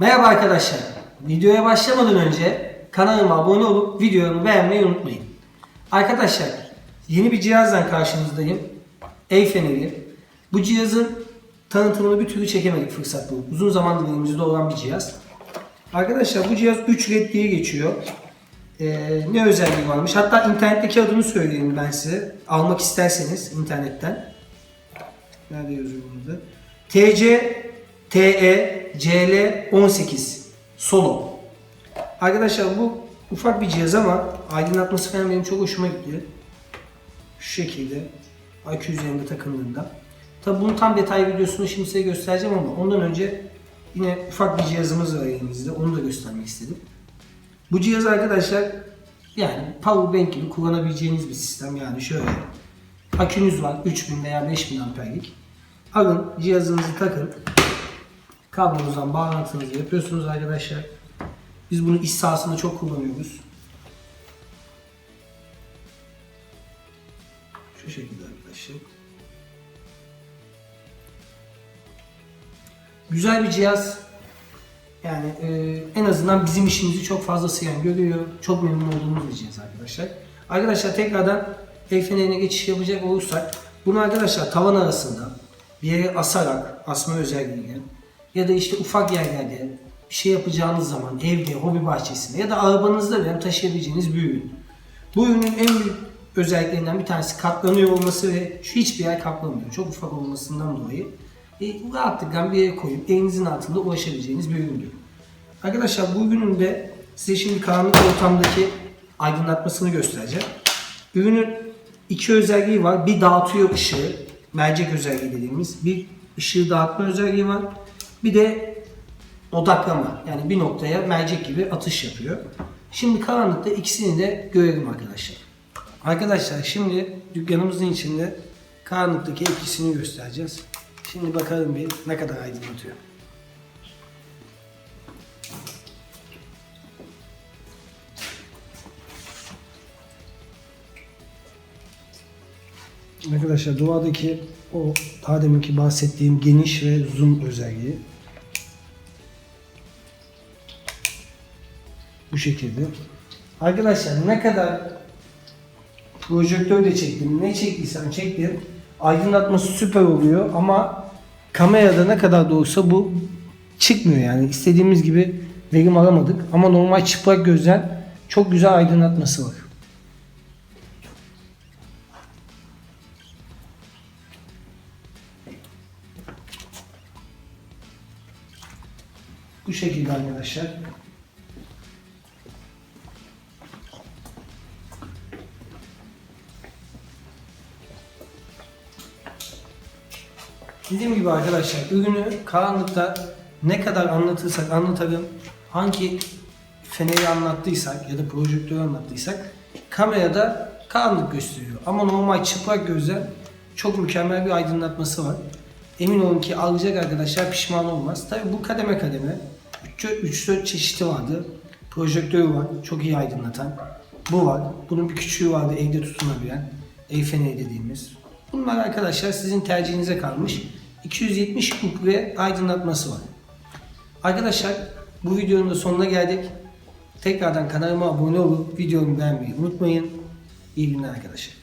Merhaba arkadaşlar. Videoya başlamadan önce kanalıma abone olup videomu beğenmeyi unutmayın. Arkadaşlar yeni bir cihazla karşınızdayım. El feneri. Bu cihazın tanıtımını bir türlü çekemedik fırsat bulup. Uzun zamandır elimizde olan bir cihaz. Arkadaşlar bu cihaz 3 LED diye geçiyor. Ee, ne özelliği varmış? Hatta internetteki adını söyleyeyim ben size. Almak isterseniz internetten. Nerede yazıyor burada? TC TE CL 18 Solo. Arkadaşlar bu ufak bir cihaz ama aydınlatması falan benim çok hoşuma gitti. Şu şekilde IQ üzerinde takıldığında. Tabi bunun tam detay videosunu şimdi size göstereceğim ama ondan önce yine ufak bir cihazımız var elimizde. Onu da göstermek istedim. Bu cihaz arkadaşlar yani power bank gibi kullanabileceğiniz bir sistem. Yani şöyle akünüz var 3000 veya 5000 amperlik. Alın cihazınızı takın. Kablonuzdan bağlantınızı yapıyorsunuz arkadaşlar. Biz bunu iş sahasında çok kullanıyoruz. Şu şekilde arkadaşlar. Güzel bir cihaz. Yani e, en azından bizim işimizi çok fazlasıyla görüyor. Çok memnun olduğumuz bir cihaz arkadaşlar. Arkadaşlar tekrardan el fenerine geçiş yapacak olursak bunu arkadaşlar tavan arasında bir yere asarak asma özelliğiyle ya da işte ufak yerlerde bir şey yapacağınız zaman evde, hobi bahçesinde ya da arabanızda bile taşıyabileceğiniz bir ürün. Bu ürünün en büyük özelliklerinden bir tanesi katlanıyor olması ve şu hiçbir yer kaplamıyor. Çok ufak olmasından dolayı e, rahatlıkla bir yere koyup elinizin altında ulaşabileceğiniz bir üründür. Arkadaşlar bu ürünün de size şimdi karanlık ortamdaki aydınlatmasını göstereceğim. Ürünün iki özelliği var. Bir dağıtıyor ışığı, mercek özelliği dediğimiz. Bir ışığı dağıtma özelliği var. Bir de odaklama. Yani bir noktaya mercek gibi atış yapıyor. Şimdi karanlıkta ikisini de görelim arkadaşlar. Arkadaşlar şimdi dükkanımızın içinde karanlıktaki etkisini göstereceğiz. Şimdi bakalım bir ne kadar aydınlatıyor. Arkadaşlar doğadaki o daha deminki bahsettiğim geniş ve zoom özelliği. Bu şekilde. Arkadaşlar ne kadar projektörle çektim, ne çektiysem çektim. Aydınlatması süper oluyor ama kamerada ne kadar da bu çıkmıyor yani. istediğimiz gibi verim alamadık. Ama normal çıplak gözden çok güzel aydınlatması var. Bu şekilde arkadaşlar. Dediğim gibi arkadaşlar ürünü karanlıkta ne kadar anlatırsak anlatalım, hangi feneri anlattıysak ya da projektörü anlattıysak kamerada karanlık gösteriyor. Ama normal çıplak gözle çok mükemmel bir aydınlatması var. Emin olun ki alacak arkadaşlar pişman olmaz. Tabi bu kademe kademe 3-4 çeşidi vardı. Projektörü var, çok iyi aydınlatan. Bu var. Bunun bir küçüğü vardı, evde tutunabilen. El feneri dediğimiz. Bunlar arkadaşlar sizin tercihinize kalmış. 270 ip ve aydınlatması var. Arkadaşlar bu videonun da sonuna geldik. Tekrardan kanalıma abone olup videomu beğenmeyi unutmayın. İyi günler arkadaşlar.